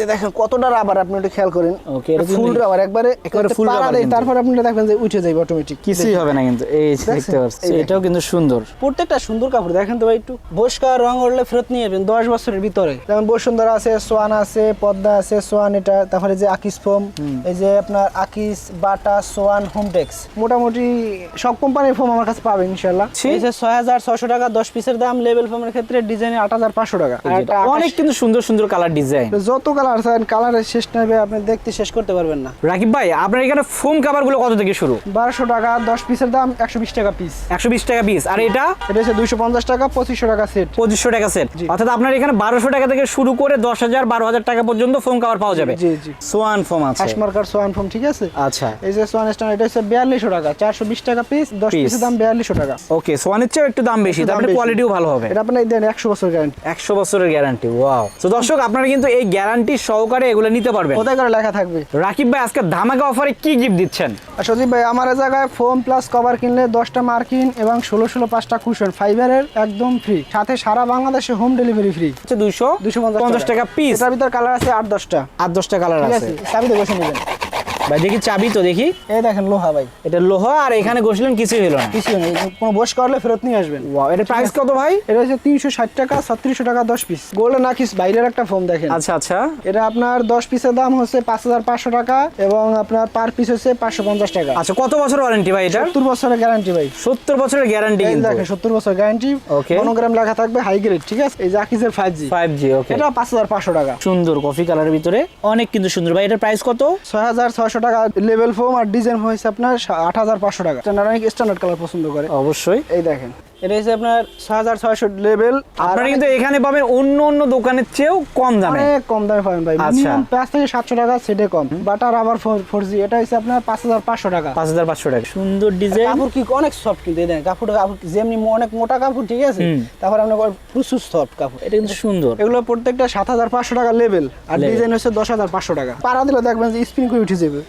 যে দেখেন কতটা রাবার আপনি একটু খেয়াল করেন। ফুল রাবার একবারে একেবারে rubber দেয়, তারপর আপনি দেখবেন যে উঠে যাবে অটোমেটিক কিছুই হবে না কিন্তু এই দেখতে পাচ্ছি এই দেখেন। এটাও কিন্তু সুন্দর। প্রত্যেকটা সুন্দর কাপড় দেখেন তো ভাই একটু বস্কার রং উঠলে ফেরত নিয়ে যাবেন দশ বছরের ভিতরে। যেমন বসুন্ধরা আছে সোয়ান আছে পদ্মা আছে সোয়ান এটা তারপরে যে আকিস ফোম এই যে আপনার আকিস বাটা সোয়ান হোমটেক্স মোটামুটি সব কোম্পানির ফোম আমার কাছে পাবেন ইনশাল্লাহ ছি। এই যে ছয় হাজার ছশো টাকা দশ পিসের দাম লেভেল ফোমের ক্ষেত্রে ডিজাইনে আট হাজার পাঁচশো টাকা। অনেক কিন্তু সুন্দর সুন্দর কালার ডিজাইন যত কালার আছে কালারের শেষ নেবে আপনি দেখতে শেষ করতে পারবেন না। রাকিব ভাই আপনার এখানে ফোম কাভারগুলো কত থেকে শুরু? বারোশো টাকা দশ পিসের দাম একশো বিশ টাকা পিস একশো বিশ টাকা পিস আর এটা? এটা হচ্ছে দুইশো পঞ্চাশ টাকা পঁচিশশো টাকা সেট পঁচিশশো টাকা সেট অর্থাৎ আপনার এখানে বারোশো টাকা থেকে শুরু করে দশ হাজার বারো হাজার টাকা পর্যন্ত ফোম কাভার পাওয়া যাবে। জি জি। সোয়ান ফোম আছে। হাসমার্কার সোয়ান ফোম ঠিক আছে? আচ্ছা। এই যে সোয়ান স্টান এটা হচ্ছে বিয়াল্লিশশো টাকা চারশো বিশ টাকা পিস দশ। পিসের দাম বিয়াল্লিশশো টাকা। ওকে সোয়ানের চেয়েও একটু দাম বেশি তারপরে বেশি। কোয়ালিটিও ভালো হবে। এটা আপনার দেন একশো বছর গ্যারান্টি একশো বছরের গ্যারান্টি ওয়াও তো দর্শক আপনারা কিন্তু এই গ্যারান্টি সহকারে এগুলো নিতে পারবেন। কোথায় করে লেখা থাকবে? রাকিব ভাই আজকে ধামাকা অফারে কি গিফট দিচ্ছেন? সজীব ভাই আমার জায়গায় ফোম প্লাস কভার কিনলে দশটা মার্কিন এবং ষোলো ষোলো পাঁচটা কুশন ফাইবারের একদম ফ্রি সাথে সারা বাংলাদেশে হোম ডেলিভারি ফ্রি হচ্ছে দুইশো দুশো পঞ্চাশ টাকা। পিস এটার ভিতর কালার আছে আট দশটা। আট দশটা কালার আছে। আছে চাবিতে বসে নেবেন। ভাই দেখি চাবি তো দেখি। এই দেখেন লোহা ভাই। এটা লোহা আর এখানে ঘষলেন কিছুই হলো না। কিছু নেই কোনো বস করলে ফেরত নিয়ে আসবেন। ওয়াও এটা প্রাইস কত ভাই? এটা হচ্ছে তিনশো ষাট টাকা ছত্রিশশো টাকা দশ পিস গোল্ডেন আকিস বাইরের একটা ফোম দেখেন। আচ্ছা আচ্ছা। এটা আপনার দশ পিসের দাম হচ্ছে পাঁচ হাজার পাঁচশো টাকা এবং আপনার পার পিস হচ্ছে পাঁচশো পঞ্চাশ টাকা। আচ্ছা কত বছর ওয়ারেন্টি ভাই এটা? সত্তর বছরের গ্যারান্টি ভাই। সত্তর বছরের গ্যারান্টি কিন্তু। দেখেন সত্তর বছর গ্যারান্টি Okay. মনোগ্রাম লেখা থাকবে হাই গ্রেড ঠিক আছে? এই যে আকিসের ফাইভ জি ফাইভ জি ওকে এটা পাঁচ হাজার পাঁচশো টাকা। সুন্দর কফি কালারের ভিতরে। অনেক কিন্তু সুন্দর। ভাই এটার প্রাইস কত? ছয় হাজার ছয়শো টাকা লেভেল ফোম আর ডিজাইন ফোম হচ্ছে আপনার আট হাজার পাঁচশো টাকা। স্ট্যান্ডার্ড স্ট্যান্ডার্ড কালার পছন্দ করে। অবশ্যই। এই দেখেন। এটা হচ্ছে আপনার ছয় হাজার ছয়শো লেভেল আর আপনারা কিন্তু এখানে পাবেন অন্য অন্য দোকানের চেয়েও কম দামে। অনেক কম দামে পাবেন ভাই। আচ্ছা। মিনিমাম পাঁচ থেকে সাতশো টাকা সেটে কম। বাটার আবার ফোর জি এটা হচ্ছে আপনার পাঁচ হাজার পাঁচশো টাকা। পাঁচ হাজার পাঁচশো টাকা। সুন্দর ডিজাইন কাপড় কি অনেক সফট কিন্তু দেখেন কাপড় কাপড় যেমনি অনেক মোটা কাপড় ঠিক আছে? তারপর আপনার প্রচুর সফট কাপড়। এটা কিন্তু সুন্দর। এগুলো প্রত্যেকটা সাত হাজার পাঁচশো টাকা লেভেল আর ডিজাইন হচ্ছে দশ হাজার পাঁচশো টাকা। পাড়া দিলে দেখবেন যে স্পিন করে উঠে যাবে।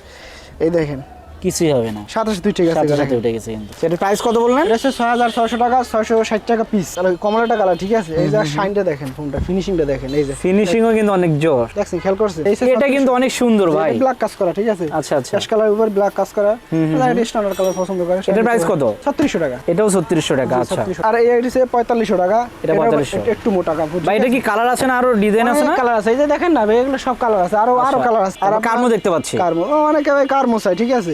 এই দেখেন। কিছুই হবে না। সাতাশ দুই ঠিক আছে সাথে উঠে গেছে কিন্তু। প্রাইস কত বললেন? এটা ছয় হাজার ছয়শো টাকা ছয়শো ষাট টাকা পিস কমলাটা কালার ঠিক আছে? এই যে শাইনটা দেখেন ফোনটা ফিনিশিংটা দেখেন এই যে। ফিনিশিংও কিন্তু অনেক জোর। দেখছেন খেয়াল করছে? এটা কিন্তু অনেক সুন্দর ভাই। ব্ল্যাক কাজ করা ঠিক আছে? আচ্ছা, আচ্ছা। ক্যাশ কালার উপর ব্ল্যাক কাজ করা। স্ট্যান্ডার্ড কালার পছন্দ করে এটার price কত? ছত্রিশশো টাকা। এটাও ছত্রিশশো টাকা আচ্ছা। আর এই টাকা। এটা এটার 4500 একটু মোটা কাপড় ভাই এটা কি কালার আছে না আরও ডিজাইন আছে না? কালার আছে। এই যে দেখেন না ভাই এগুলো সব কালার আছে। আরও আরও আচ্ছা। কালার আছে তারপর কার্মো দেখতে পাচ্ছি। কার্মো। ও, অনেকে ভাই কার্মো চাই ঠিক আছে?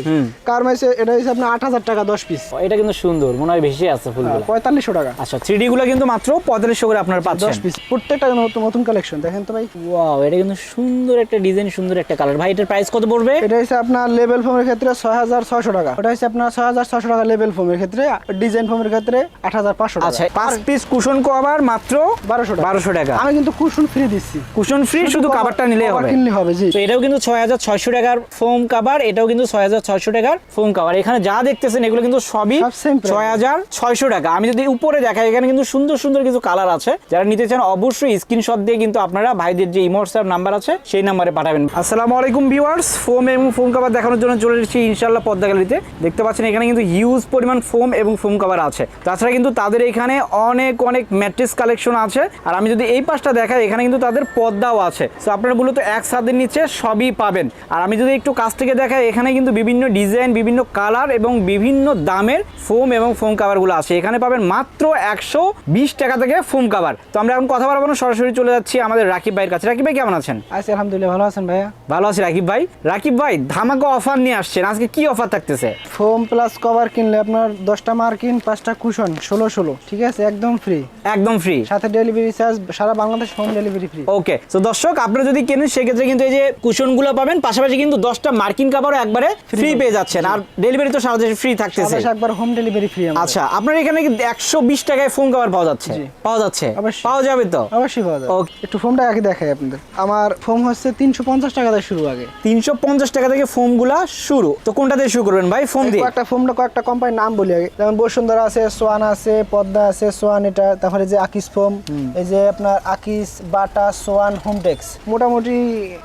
কার্মো এটা হচ্ছে আপনার আট হাজার টাকা দশ পিস এটা কিন্তু সুন্দর মনে হয় বেশি আছে ফুলগুলো। পঁয়তাল্লিশশো টাকা। আচ্ছা থ্রি গুলো কিন্তু মাত্র পঁয়তাল্লিশশো করে আপনারা পাচ্ছেন। দশ পিস প্রত্যেকটা নতুন নতুন কালেকশন দেখেন তো ভাই। ওয়াও এটা কিন্তু সুন্দর একটা ডিজাইন সুন্দর একটা কালার ভাই এটার প্রাইস কত পড়বে? এটা হচ্ছে আপনার লেভেল ফোমের ক্ষেত্রে ছয় হাজার ছয়শো টাকা। ওটা হচ্ছে আপনার ছয় হাজার ছয়শো টাকা লেভেল ফোমের ক্ষেত্রে ডিজাইন ফোমের ক্ষেত্রে আট হাজার পাঁচশো টাকা। আচ্ছা পাঁচ পিস কুশন কভার মাত্র বারোশো টাকা। বারোশো টাকা। আমি কিন্তু কুশন ফ্রি দিচ্ছি। কুশন ফ্রি শুধু কাভারটা নিলে হবে। কিনলে হবে জি। তো এটাও কিন্তু ছয় হাজার ছয়শো টাকার ফোম কাভার এটাও কিন্তু ছয় হাজার ছয়শো টাকার ফোম কাভার এখানে যা দেখতেছেন এগুলো কিন্তু সবই সব ছয় হাজার ছয়শো টাকা। আমি যদি উপরে দেখাই এখানে কিন্তু সুন্দর সুন্দর কিছু কালার আছে। যারা নিতে চান অবশ্যই স্ক্রিনশট দিয়ে কিন্তু আপনারা ভাইদের যে ইমোটসঅ্যাপ নাম্বার আছে সেই নাম্বারে পাঠাবেন। আসসালামু আলাইকুম ভিউয়ার্স ফোম এবং ফোম কাভার দেখানোর জন্য চলে এসেছি ইনশাল্লাহ পদ্মা গ্যালারিতে দেখতে পাচ্ছেন এখানে কিন্তু হিউজ পরিমাণ ফোম এবং ফোম কাভার আছে। তাছাড়া কিন্তু তাদের এখানে অনেক অনেক ম্যাট্রেস কালেকশন আছে। আর আমি যদি এই পাশটা দেখাই এখানে কিন্তু তাদের পর্দাও আছে। তো আপনারা মূলত এক ছাদের নিচে সবই পাবেন। আর আমি যদি একটু কাছ থেকে দেখাই এখানে কিন্তু বিভিন্ন ডিজাইন বিভিন্ন কালার এবং বিভিন্ন দামের ফোম এবং ফোম কাভারগুলো আছে। এখানে পাবেন মাত্র একশো বিশ টাকা থেকে ফোম কাভার তো আমরা এখন কথা বলব না সরাসরি চলে যাচ্ছি আমাদের রাকিব ভাইয়ের কাছে। রাকিব ভাই কেমন আছেন? আছি আলহামদুলিল্লাহ ভালো আছেন ভাইয়া? ভালো আছি রাকিব ভাই। রাকিব ভাই ধামাকা অফার নিয়ে আসছেন। আজকে কি অফার থাকতেছে? ফোম প্লাস কভার কিনলে আপনার দশটা মার্কিন পাঁচটা কুশন ষোলো ষোলো। ঠিক আছে? একদম ফ্রি একদম ফ্রি সাথে ডেলিভারি চার্জ সারা Bangladesh home delivery free okay তো দর্শক আপনারা যদি কেনেন সেক্ষেত্রে কিন্তু এই যে কুশনগুলো পাবেন পাশাপাশি কিন্তু দশটা মার্কিন কাভারও একবারে ফ্রি পেয়ে যাচ্ছেন। আর ডেলিভারি তো সারা দেশে ফ্রি থাকতেছে। একবার হোম ডেলিভারি ফ্রি আচ্ছা আপনার এখানে কি একশো বিশ টাকায় ফোন কভার পাওয়া যাচ্ছে? পাওয়া যাচ্ছে? পাওয়া যাবে তো? অবশ্যই পাওয়া Okay. একটু ফোমটা আগে দেখাই আপনাদের। আমার ফোম হচ্ছে তিনশো পঞ্চাশ টাকা দিয়ে শুরু আগে। তিনশো পঞ্চাশ টাকা থেকে ফোমগুলা শুরু। তো কোনটা দিয়ে শুরু করবেন ভাই? ফোন দিয়ে। কয়েকটা ফোমটা কয়েকটা কোম্পানির নাম বলি আগে। যেমন বসুন্ধরা আছে সোয়ান আছে পদ্মা আছে সোয়ান এটা তারপরে যে আকিস ফোম এই যে আপনার আকিস বাটা সোয়ান হোমটেক্স মোটামুটি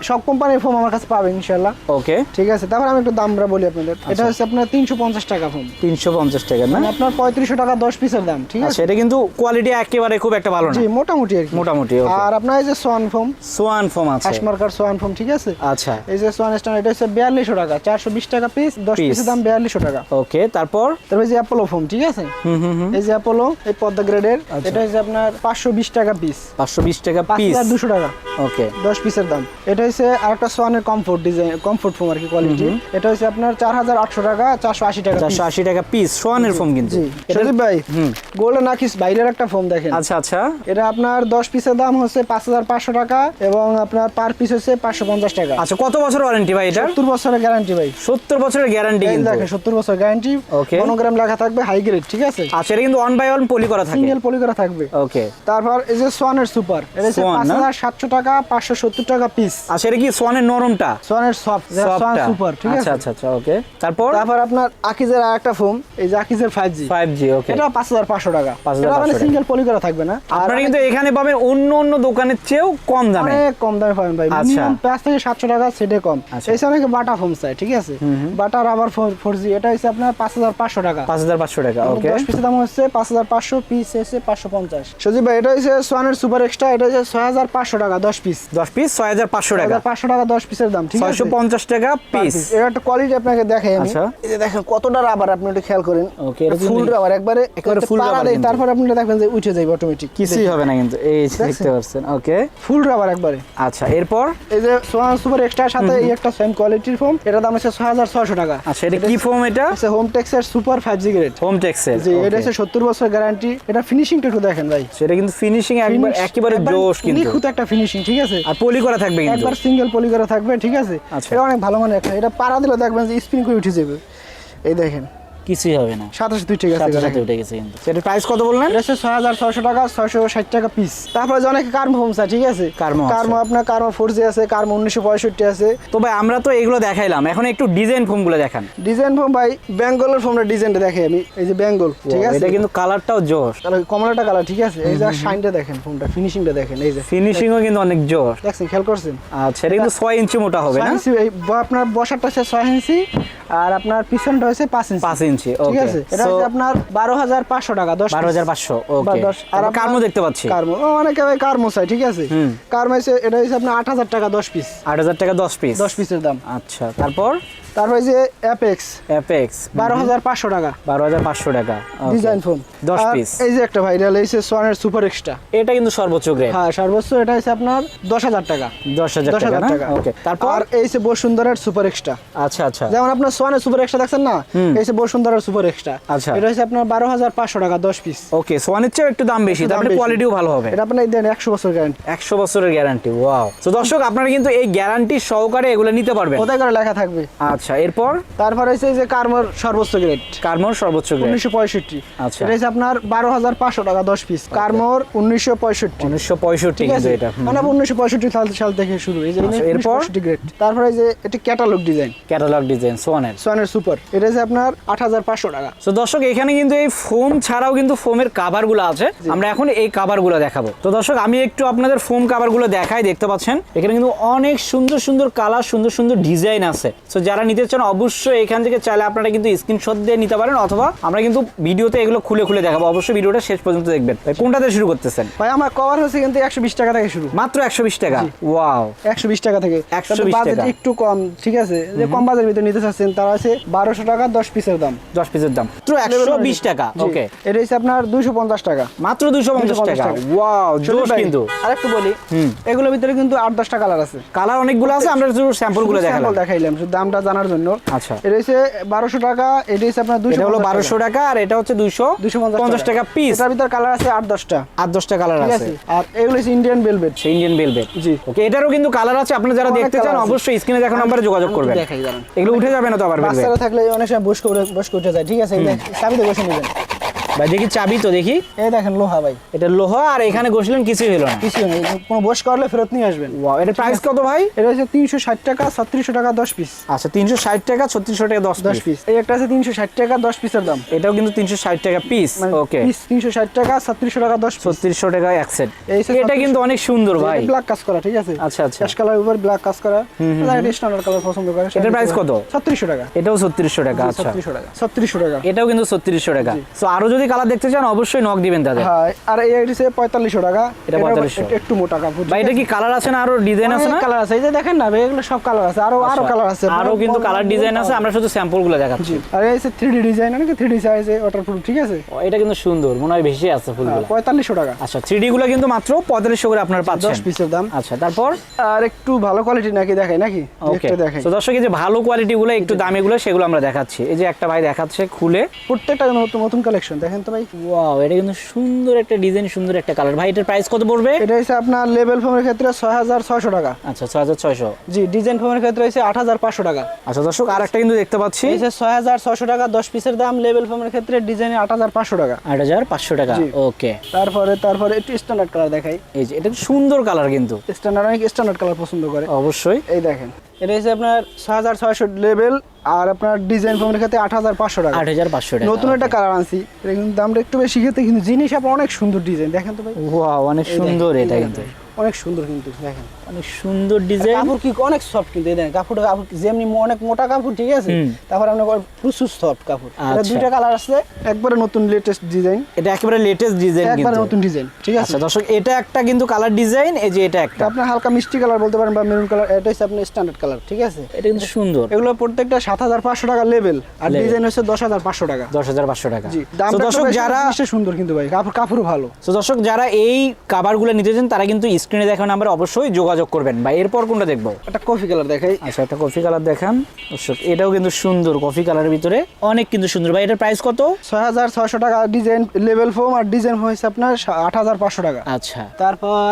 সব কোম্পানির ফোম আমার কাছে পাবেন ইনশাল্লাহ ওকে ঠিক আছে তারপর আমি একটু দামটা বলি। বলি আপনাদের এটা হচ্ছে আপনার তিনশো পঞ্চাশ টাকা ফোন তিনশো পঞ্চাশ টাকা না? মানে আপনার পঁয়ত্রিশশো টাকা দশ পিসের দাম ঠিক আছে? আচ্ছা এটা কিন্তু কোয়ালিটি একেবারে খুব একটা ভালো না। জি মোটামুটি আর কি। মোটামুটি আর আপনার এই যে সোয়ান ফোম সোয়ান ফোম আছে। হ্যাশমার্কার সোয়ান ফোম ঠিক আছে? আচ্ছা। এই যে সোয়ান স্টান এটা হচ্ছে বিয়াল্লিশশো টাকা চারশো বিশ টাকা পিস দশ। পিসের দাম বিয়াল্লিশশো টাকা। ওকে তারপর? তারপর এই যে অ্যাপোলো ফোম ঠিক আছে? হুম হুম হুম। এই যে অ্যাপোলো এই পদ্মা গ্রেডের আচ্ছা। এটা হচ্ছে আপনার পাঁচশো বিশ টাকা পিস পাঁচশো বিশ টাকা পিস হাজার দুশো টাকা। ওকে দশ পিসের দাম। এটা হচ্ছে আরেকটা সোয়ানের কমফোর্ট ডিজাইন কমফোর্ট ফোম আর কি কোয়ালিটি এটা হচ্ছে আপনার চার হাজার আটশো টাকা চারশো আশি টাকা চারশো আশি টাকা পিস সোয়ানের ফোম কিন্তু। সজীব ভাই গোল্ডেন আকিস বাইরের একটা ফোম দেখেন। আচ্ছা আচ্ছা। এটা আপনার দশ পিসের দাম হচ্ছে পাঁচ হাজার পাঁচশো টাকা এবং আপনার পার পিস হচ্ছে পাঁচশো পঞ্চাশ টাকা। আচ্ছা কত বছর ওয়ারেন্টি ভাই এটা? সত্তর বছরের গ্যারান্টি ভাই। সত্তর বছরের গ্যারান্টি দেখেন সত্তর বছর গ্যারান্টি Okay. মনোগ্রাম লেখা থাকবে হাই গ্রেড ঠিক আছে? আচ্ছা এটা কিন্তু ওয়ান বাই ওয়ান পলি করা থাকে। সিঙ্গেল পলি করা থাকবে। ওকে তারপর এই যে সোয়ানের সুপার এটা হচ্ছে পাঁচ হাজার সাতশো টাকা পাঁচশো সত্তর টাকা পিস আচ্ছা এটা কি সোয়ানের নরমটা? সোয়ানের সফট সোয়ান সুপার ঠিক আছে? আচ্ছা আচ্ছা ওকে তারপর? তারপর আপনার আকিজের আর একটা ফোন এই যে আকিজের ফাইভ জি ফাইভ জি ওকে এটা পাঁচ হাজার পাঁচশো টাকা। 5,500 এটা মানে সিঙ্গেল পলি করা থাকবে না। আর আপনারা কিন্তু এখানে পাবেন অন্য অন্য দোকানের চেয়েও কম দামে। অনেক কম দামে পাবেন ভাই। আচ্ছা। মিনিমাম পাঁচ থেকে সাতশো টাকা সেটে কম। আচ্ছা। এই অনেকে বাটা ফোন চাই ঠিক আছে? বাটা রাবার ফোর জি এটা হচ্ছে আপনার পাঁচ হাজার পাঁচশো টাকা। পাঁচ হাজার পাঁচশো টাকা ওকে দশ পিসের দাম হচ্ছে পাঁচ হাজার পাঁচশো পিস এসে পাঁচশো পঞ্চাশ। সজীব ভাই এটা হচ্ছে সোয়ানের সুপার এক্সট্রা এটা হচ্ছে ছয় হাজার পাঁচশো টাকা দশ পিস। দশ পিস ছয় হাজার পাঁচশো টাকা। পাঁচশো টাকা দশ পিসের দাম ঠিক আছে? ছয়শো পঞ্চাশ টাকা পিস এর একটা কোয়ালিটি আপনাকে দেখাই আমি। আচ্ছা। এই যে দেখেন কতটা রাবার আপনি একটু খেয়াল করেন। এটা ফুল রাবার একবারে একেবারে পাড়া rubber দেয়, তারপর আপনি দেখবেন যে উঠে যাবে অটোমেটিক কিছুই হবে না কিন্তু এই দেখতে পাচ্ছেন ওকে। ফুল রাবার একবারে। আচ্ছা এরপর? এই যে সোয়ান সুপার এক্সট্রার সাথে এই একটা সেম কোয়ালিটির ফোম এটার দাম হাজার ছয়শো টাকা। আচ্ছা এটা কি ফোম এটা? হচ্ছে home টেক্সের super five G grade home Texel G এটা হচ্ছে সত্তর বছর গ্যারান্টি এটা ফিনিশিংটা একটু দেখেন ভাই। সেটা কিন্তু ফিনিশিং একবার একেবারে জোশ কিন্তু। নিখুঁত একটা ফিনিশিং ঠিক আছে? আর পলি করা থাকবে কিন্তু। একবার সিঙ্গেল পলি করা থাকবে ঠিক আছে? আচ্ছা। এটা অনেক ভালো মানে একটা এটা পাড়া দিলে দেখবেন যে স্পিন করে উঠে যাবে। এই দেখেন। কিছুই হবে না। সাথে সাথে ঠিক আছে সাথে সাথে উঠে গেছে কিন্তু। প্রাইস কত বললেন? এটা হচ্ছে ছয় হাজার ছয়শো টাকা ছয়শো ষাট টাকা পিস তারপরে যে অনেক কার্মো হোম ঠিক আছে? কার্মো আছে। কার্মো আপনার কার্মো ফোর জি আছে কার্মো উনিশশো পঁয়ষট্টি আছে। তো ভাই আমরা তো এগুলো দেখাইলাম। এখন একটু ডিজাইন ফোমগুলো দেখান। ডিজাইন ফোম ভাই বেঙ্গলের ফোমটা ডিজাইনটা দেখে আমি। এই যে বেঙ্গল ঠিক আছে? এটা কিন্তু কালারটাও জোশ। তাহলে কমলাটা কালার ঠিক আছে? এই যে শাইনটা দেখেন ফোনটা ফিনিশিংটা দেখেন এই যে। ফিনিশিংও কিন্তু অনেক জোশ। দেখছেন খেয়াল করছেন? আচ্ছা এটা কিন্তু ছয় ইঞ্চি মোটা হবে না? আপনার বসারটা হচ্ছে ছয় ইঞ্চি আর আপনার পিছনটা হচ্ছে পাঁচ ইঞ্চি। পাঁচ ইঞ্চি। ঠিক আছে এটা হচ্ছে আপনার বারো হাজার পাঁচশো টাকা দশ বারো হাজার পাঁচশো আর কার্মো দেখতে পাচ্ছি। কার্মো অনেকে ভাই কার্মো চাই ঠিক আছে। কার্মো এটা হচ্ছে আপনার আট হাজার টাকা দশ পিস আট হাজার টাকা দশ পিস দশ পিসের দাম। আচ্ছা তারপর? তারপর যে অ্যাপেক্স অ্যাপেক্স বারো হাজার পাঁচশো টাকা। বারো হাজার পাঁচশো টাকা। ডিজাইন ফোন দশ পিস এই যে একটা ভাইরাল এই সোয়ানের সুপার এক্সট্রা এটা কিন্তু সর্বোচ্চ গ্রেড হ্যাঁ সর্বোচ্চ এটা হচ্ছে আপনার দশ হাজার টাকা। দশ হাজার টাকা না? ওকে তারপর? আর এই যে বসুন্ধরার সুপার এক্সট্রা আচ্ছা আচ্ছা। যেমন আপনার সোয়ানের সুপার এক্সট্রা দেখছেন না? এই যে বসুন্ধরার সুপার এক্সট্রা আচ্ছা। এটা হচ্ছে আপনার বারো হাজার পাঁচশো টাকা দশ পিস ওকে সোয়ানের চেয়েও একটু দাম বেশি কোয়ালিটিও ভালো হবে। এটা আপনার দেন একশো বছর গ্যারান্টি একশো বছরের গ্যারান্টি ওয়াও তো দর্শক আপনারা কিন্তু এই গ্যারান্টি সহকারে এগুলো নিতে পারবেন। কোথায় করে লেখা থাকবে? আচ্ছা। এরপর? তারপর এই যে কার্মোর সর্বোচ্চ গ্রেড কার্মোর সর্বোচ্চ গ্রেড উনিশশো পঁয়ষট্টি। আচ্ছা। এটা হচ্ছে আপনার বারো হাজার পাঁচশো টাকা দশ পিস কার্মোর উনিশশো পঁয়ষট্টি। উনিশশো পঁয়ষট্টি এটা মানে উনিশশো পঁয়ষট্টি সাল সাল থেকে শুরু। এই যে আচ্ছা, এরপর? গ্রেড তারপরে এই যে এটি ক্যাটালগ ডিজাইন ক্যাটালগ ডিজাইন সোয়ানের সোয়ানের সুপার এটা হচ্ছে আপনার আট হাজার পাঁচশো টাকা। তো দর্শক এখানে কিন্তু এই ফোম ছাড়াও কিন্তু ফোমের কাভারগুলো আছে। আমরা এখন এই কাভারগুলো দেখাবো। তো দর্শক আমি একটু আপনাদের ফোম কাভারগুলো দেখাই দেখতে পাচ্ছেন? এখানে কিন্তু অনেক সুন্দর সুন্দর কালার সুন্দর সুন্দর ডিজাইন আছে। তো যারা নিতে চান অবশ্যই এখান থেকে চাইলে আপনারা কিন্তু স্ক্রিনশট দিয়ে নিতে পারেন অথবা আমরা কিন্তু ভিডিওতে এগুলো খুলে খুলে দেখাবো। অবশ্যই ভিডিওটা শেষ পর্যন্ত দেখবেন। ভাই, কোনটাতে শুরু করতেছেন? ভাই আমার কভার হচ্ছে কিন্তু একশো বিশ টাকা থেকে শুরু। মাত্র একশো বিশ টাকা? ওয়াও একশো বিশ টাকা থেকে। 120 বাজেট একটু কম ঠিক আছে? যে কম বাজেটের ভিতরে নিতে চাচ্ছেন তারা আছে বারোশো টাকা দশ পিসের দাম। দশ পিসের দাম। মাত্র একশো বিশ টাকা? ওকে এটা হচ্ছে আপনার দুইশো পঞ্চাশ টাকা। মাত্র দুশো পঞ্চাশ টাকা। ওয়াও জোশ কিন্তু। আরেকটু বলি এগুলোর ভিতরে কিন্তু আট দশটা কালার আছে। কালার অনেকগুলো আছে আমরা শুধু স্যাম্পলগুলো শুধু দেখালাম। দেখাইলাম শুধু দামটা জানার জন্য। আচ্ছা। এটা হচ্ছে বারোশো টাকা এটা হচ্ছে আপনার দুশো হলো বারোশো টাকা আর এটা হচ্ছে দুশো দুশো পঞ্চাশ টাকা। পিস এটার ভিতরে কালার আছে আট দশটা। আট দশটা কালার আছে। আর এগুলো হচ্ছে ইন্ডিয়ান বেলভেট ইন্ডিয়ান বেলভেট জি। ওকে এটারও কিন্তু কালার আছে। আপনারা যারা দেখতে চান অবশ্যই স্ক্রিনে দেখানো নাম্বারে যোগাযোগ করবেন। এগুলো উঠে যাবে না তো আবার বাচ্চারা থাকলে অনেক সময় বসে উঠে বসকে উঠে যায় ঠিক আছে? এই দেখ, চাবিতে বসে নেবেন। ভাই দেখি চাবি তো দেখি। এই দেখেন লোহা ভাই। এটা লোহা আর এখানে কিছুই হলো না। নেই কোনো বস করলে ফেরত নিয়ে আসবেন। ওয়াও এটা প্রাইস কত ভাই? এটা হচ্ছে তিনশো ষাট টাকা ছত্রিশশো টাকা দশ পিস আচ্ছা তিনশো ষাট টাকা ছত্রিশশো টাকা দশ দশ পিস এই একটা আছে তিনশো ষাট টাকা দশ পিসের দাম। এটাও কিন্তু তিনশো ষাট টাকা পিস ওকে পিস তিনশো ষাট টাকা ছত্রিশশো টাকা দশ পিস ছত্রিশশো টাকা এক সেট এটা কিন্তু অনেক সুন্দর ভাই। ব্ল্যাক কাজ করা ঠিক আছে? আচ্ছা আচ্ছা। কালার উপর ব্ল্যাক কাজ করা। স্ট্যান্ডার্ড কালার পছন্দ করে এটার price কত? ছত্রিশশো টাকা। এটাও ছত্রিশশো টাকা আচ্ছা। ছত্রিশশো টাকা ছত্রিশশো টাকা। এটাও কিন্তু ছত্রিশশো টাকা। তো আরও যদি কালার দেখতে চান অবশ্যই নক দিবেন তাদের হ্যাঁ আর এই হচ্ছে পঁয়তাল্লিশশো টাকা। এটা 4500 একটু- মোটা কাপড় ভাই এটা কি কালার আছে না আরও ডিজাইন আছে না? কালার আছে এই যে দেখেন না এগুলো সব কালার আছে আরও আরও কালার আছে। আরও কিন্তু কালার ডিজাইন আছে আমরা শুধু স্যাম্পলগুলো দেখাচ্ছি আর এই হচ্ছে থ্রি ডি ডিজাইন অনেক থ্রি ডি সাইজে ওয়াটারপ্রুফ ঠিক আছে? ও, এটা কিন্তু সুন্দর মনে হয় বেশি আছে ফুলগুলো। পঁয়তাল্লিশশো টাকা। আচ্ছা থ্রি গুলো কিন্তু মাত্র পঁয়তাল্লিশশো করে আপনারা পাচ্ছেন। দশ পিসের দাম। আচ্ছা তারপর? আর একটু ভালো কোয়ালিটি নাকি দেখাই নাকি? ওকে দেখাই। তো দর্শক এই যে ভালো কোয়ালিটি গুলো একটু দামি গুলো সেগুলো আমরা দেখাচ্ছি। এই যে একটা ভাই দেখাচ্ছে খুলে। প্রত্যেকটা নতুন নতুন কালেকশন দেখেন। তো ভাই ওয়াও এটা কিন্তু সুন্দর একটা ডিজাইন সুন্দর একটা কালার ভাই এটার প্রাইস কত পড়বে? এটা হচ্ছে আপনার লেভেল ফোমের ক্ষেত্রে ছয় হাজার ছয়শো টাকা। আচ্ছা ছয় হাজার ছয়শো। জি ডিজাইন ফোমের ক্ষেত্রে হচ্ছে আট হাজার পাঁচশো টাকা। আচ্ছা দর্শক আর একটা কিন্তু দেখতে পাচ্ছি। এই যে ছয় হাজার ছয়শো টাকা দশ পিসের দাম লেভেল ফোমের ক্ষেত্রে ডিজাইনে আট হাজার পাঁচশো টাকা। আট হাজার পাঁচশো টাকা ওকে তারপরে তারপরে একটু স্ট্যান্ডার্ড কালার দেখাই। এই যে এটা সুন্দর কালার কিন্তু। স্ট্যান্ডার্ড অনেক স্ট্যান্ডার্ড কালার পছন্দ করে। অবশ্যই। এই দেখেন। এটা হচ্ছে আপনার ছয় হাজার ছয়শো লেভেল আর আপনার ডিজাইন ফোমের ক্ষেত্রে আট হাজার পাঁচশো টাকা। আট হাজার পাঁচশো টাকা নতুন একটা কালার আনছি। এটা কিন্তু দামটা একটু বেশি খেতে কিন্তু জিনিস আপনার অনেক সুন্দর ডিজাইন দেখেন তো ভাই। ওয়া অনেক সুন্দর এটা কিন্তু। অনেক সুন্দর কিন্তু দেখেন। অনেক সুন্দর ডিজাইন কাপড় কি অনেক সফট কিন্তু দেখেন কাপড় কাপড় যেমনি অনেক মোটা কাপড় ঠিক আছে? তারপর আপনার প্রচুর সফট কাপড়। এটা আচ্ছা। দুইটা কালার আছে একবারে নতুন লেটেস্ট ডিজাইন এটা একেবারে লেটেস্ট ডিজাইন একবারে নতুন ডিজাইন ঠিক আছে? আচ্ছা দর্শক এটা একটা কিন্তু কালার ডিজাইন এই যে এটা একটা। আপনার হালকা মিষ্টি কালার বলতে পারেন বা মেরুন কালার এটা হচ্ছে আপনার স্ট্যান্ডার্ড কালার ঠিক আছে? এটা কিন্তু সুন্দর। এগুলো প্রত্যেকটা সাত হাজার পাঁচশো টাকা লেভেল আর ডিজাইন হচ্ছে দশ হাজার পাঁচশো টাকা। দশ হাজার পাঁচশো টাকা। জি দর্শক যারা সুন্দর কিন্তু ভাই কাপড় কাপড়ও ভালো। তো দর্শক যারা এই কাভারগুলো নিতে চান তারা কিন্তু স্ক্রিনে দেখানো নাম্বারে অবশ্যই যোগাযোগ করবেন। বা এরপর কোনটা দেখব? একটা কফি কালার দেখাই। আচ্ছা একটা কফি কালার দেখান। দর্শক এটাও কিন্তু সুন্দর কফি কালারের ভিতরে। অনেক কিন্তু সুন্দর। ভাই এটার প্রাইস কত? ছয় হাজার ছয়শো টাকা। ডিজাইন লেভেল ফোম আর ডিজাইন হচ্ছে আপনার আট হাজার পাঁচশো টাকা। আচ্ছা। তারপর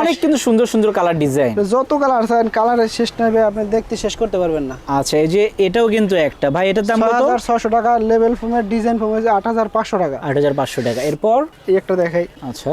অনেক কিন্তু সুন্দর সুন্দর কালার ডিজাইন যত কালার আছে কালারের শেষ নেবে আপনি দেখতে শেষ করতে পারবেন না। আচ্ছা এই যে এটাও কিন্তু একটা। ভাই এটার দাম কত? ছয়শো টাকা। লেভেল ফোমের ডিজাইন ফোম হচ্ছে আট হাজার পাঁচশো টাকা। আট হাজার পাঁচশো টাকা। এরপর? একটা দেখাই। আচ্ছা।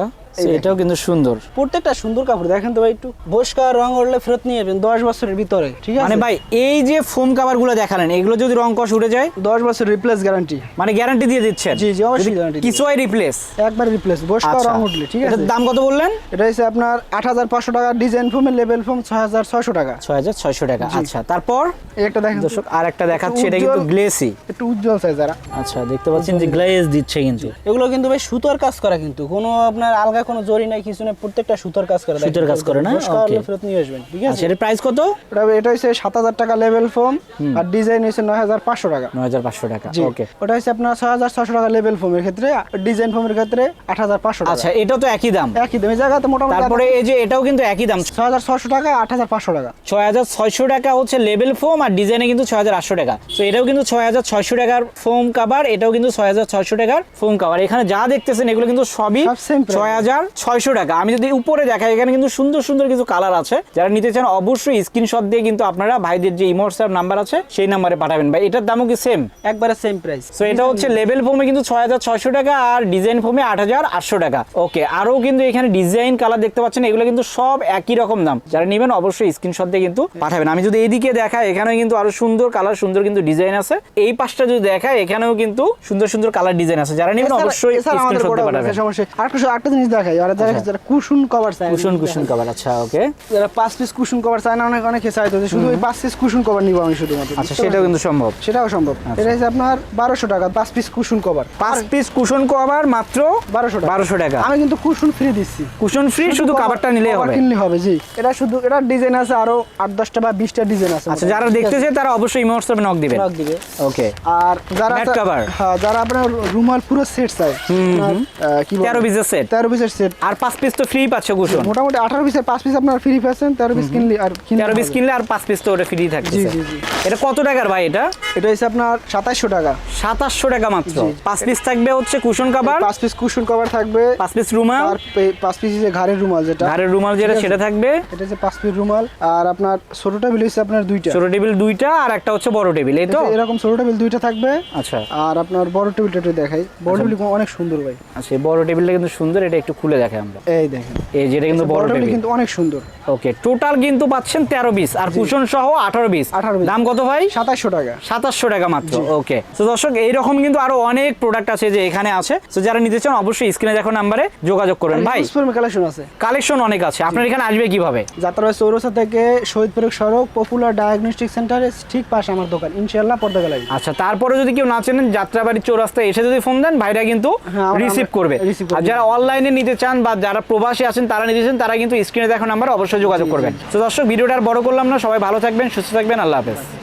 এটাও কিন্তু সুন্দর। প্রত্যেকটা সুন্দর কাপড় দেখেন তো ভাই একটু বস্কার রং উঠলে ফেরত নিয়ে যাবেন দশ বছরের ভিতরে ঠিক আছে? মানে ভাই এই যে ফোম কাভারগুলো দেখালেন এগুলো যদি রং কষ উঠে যায়? দশ বছর রিপ্লেস গ্যারান্টি মানে গ্যারান্টি দিয়ে দিচ্ছেন? জি, জি, অবশ্যই guarantee কিছু হয় রিপ্লেস একবার রিপ্লেস বস্কার রং উঠলে ঠিক আছে? দাম কত বললেন? এটা হচ্ছে আপনার আট হাজার পাঁচশো টাকা ডিজাইন ফোমের লেভেল ফোম ছয় হাজার ছয়শো টাকা। ছয় হাজার ছয়শো টাকা আচ্ছা তারপর? একটা দেখেন দর্শক আর একটা দেখাচ্ছে এটা কিন্তু গ্লেসি একটু উজ্জ্বল সাইজ যারা আচ্ছা দেখতে পাচ্ছেন যে গ্লেজ দিচ্ছে কিন্তু। এগুলো কিন্তু ভাই সুতোর কাজ করা কিন্তু কোনো আপনার আলগা কোনো জরি নাই কিছু নাই প্রত্যেকটা সুতোর কাজ করে সুতোর কাজ করে না? Okay. ফেরত নিয়ে আসবেন ঠিক আছে? আচ্ছা এর প্রাইস কত? এটা এটা সাত হাজার টাকা লেভেল ফোম আর ডিজাইন হাজার পাঁচশো টাকা। নয় হাজার পাঁচশো টাকা ওকে ওটা হচ্ছে আপনার ছয় হাজার ছশো টাকা লেভেল ফোমের ক্ষেত্রে ডিজাইন ফোমের ক্ষেত্রে আট হাজার পাঁচশো টাকা। আচ্ছা এটা তো একই দাম। একই দাম এই জায়গাতে মোটামুটি তারপরে এই যে এটাও কিন্তু একই দাম। ছয় হাজার ছশো টাকা আট হাজার পাঁচশো টাকা। ছয় হাজার ছয়শো টাকা হচ্ছে লেভেল ফোম আর ডিজাইনে কিন্তু ছয় হাজার আটশো টাকা। তো এটাও কিন্তু ছয় হাজার ছয়শো টাকার ফোম কাভার এটাও কিন্তু ছয় হাজার ছয়শো টাকার ফোম কাভার এখানে যা দেখতেছেন এগুলো কিন্তু সবই সব same price। ছয় হাজার ছয়শো টাকা। আমি যদি উপরে দেখাই এখানে কিন্তু সুন্দর সুন্দর কিছু কালার আছে। যারা নিতে চান অবশ্যই স্ক্রিনশট দিয়ে কিন্তু আপনারা ভাইদের যে ইমোটসঅ্যাপ নাম্বার আছে সেই নাম্বারে পাঠাবেন। ভাই এটার দামও কি সেম একবারে সেম প্রাইস সো এটা হচ্ছে লেভেল ফোমে কিন্তু ছয় হাজার ছয়শো টাকা আর ডিজাইন ফোমে আট হাজার আটশো টাকা। ওকে আরও কিন্তু এখানে ডিজাইন কালার দেখতে পাচ্ছেন এগুলো কিন্তু সব একই রকম দাম। যারা নেবেন অবশ্যই স্ক্রিনশট দিয়ে কিন্তু পাঠাবেন। আমি যদি এইদিকে দেখাই এখানেও কিন্তু আরও সুন্দর কালার সুন্দর কিন্তু ডিজাইন আছে। এই পাশটা যদি দেখাই এখানেও কিন্তু সুন্দর সুন্দর কালার ডিজাইন আছে। যারা নেবেন অবশ্যই স্ক্রিনশট দিয়ে পাঠাবেন। সমস্যা। আরেকটা আরেকটা জিনিস দেখাই আর যারা যারা কুশন কভার চায় কুশন কুশন কভার আচ্ছা ওকে যারা পাঁচ পিস কুশন কভার চায় না অনেক যে শুধু ওই পাঁচ পিস কুশন কভার নিবো আমি শুধুমাত্র আচ্ছা সেটাও কিন্তু সম্ভব। সেটাও সম্ভব। এটা হচ্ছে আপনার বারোশো টাকা পাঁচ পিস কুশন কভার পাঁচ পিস কুশন কভার মাত্র বারোশো টাকা। বারোশো টাকা। আমি কিন্তু কুশন ফ্রি দিচ্ছি। কুশন ফ্রি শুধু কাভারটা cover হবে। কিনলে হবে জি। এটা শুধু এটা ডিজাইন আছে আরও আট দশটা বা বিশটা ডিজাইন আছে আচ্ছা যারা দেখতে চায় তারা অবশ্যই নক দিবেন। নক দিবে। ওকে আর যারা। হ্যাঁ যারা আপনার রুমাল পুরো সেট চাই আপনার, কি বলে? তেরো পিসের সেট তেরো পিসের পিসের সেট আর পাঁচ পিস তো ফ্রি পাচ্ছে কুশন মোটামুটি আঠারো পিসের পাঁচ পিস আপনার ফ্রি পাচ্ছেন তেরো পিস কিনলে আর তেরো পিস কিনলে আর পাঁচ পিস তো ওটা ফ্রি থাকছে জি। এটা কত টাকার ভাই এটা? এটা হচ্ছে আপনার সাতাশশো টাকা। সাতাশশো টাকা মাত্র। পাঁচ পিস থাকবে হচ্ছে কুশন কাবার পাঁচ পিস কুশন কভার থাকবে। পাঁচ পিস রুমাল। আর পাঁচ পিস যে ঘাড়ের রুমাল যেটা। ঘাড়ের রুমাল যেটা সেটা থাকবে। এটা যে পাঁচ পিস রুমাল। আর আপনার ছোট টেবিল হচ্ছে আপনার দুইটা। ছোট টেবিল দুইটা আর একটা হচ্ছে বড় টেবিল এই তো? এরকম ছোট টেবিল দুইটা থাকবে। আচ্ছা। আর আপনার বড় টেবিলটা একটু দেখাই। বড় টেবিল অনেক সুন্দর ভাই। আচ্ছা বড় টেবিলটা কিন্তু সুন্দর এটা একটু খুলে দেখে আমরা। এই দেখেন। এই যেটা কিন্তু বড় বড় টেবিল। কিন্তু অনেক সুন্দর। ওকে টোটাল কিন্তু পাচ্ছেন তেরো পিস আর কুশন সহ আঠারো পিস। 18 দাম কত ভাই? সাতাশশো টাকা। সাতাশশো টাকা মাত্র ওকে। তো দর্শক এইরকম কিন্তু আরও অনেক প্রোডাক্ট আছে যে এখানে আছে। তো যারা নিতে চান অবশ্যই স্ক্রিনে দেখো নাম্বারে যোগাযোগ করবেন ভাই। কালেকশন আছে। কালেকশন অনেক আছে। আপনার এখানে আসবে কীভাবে? যাত্রা চৌরাস্তা থেকে শহীদপুর সড়ক পপুলার ডায়াগনস্টিক সেন্টারের ঠিক পাশে আমার দোকান। ইনশাল্লাহ পর্দা গ্যালারি। আচ্ছা তারপরে যদি কেউ না চেনেন যাত্রাবাড়ি চৌরাস্তায় এসে যদি ফোন দেন ভাইরা কিন্তু হ্যাঁ, রিসিভ করবে। আর যারা অনলাইনে নিতে চান বা যারা প্রবাসী আছেন তারা নিতে চান তারা কিন্তু স্ক্রিনে দেখো নাম্বার অবশ্যই যোগাযোগ করবেন। তো দর্শক ভিডিওটা আর বড় করলাম না সবাই ভালো থাকবেন সুস্থ থাকবেন আল্লাহ হাফেজ।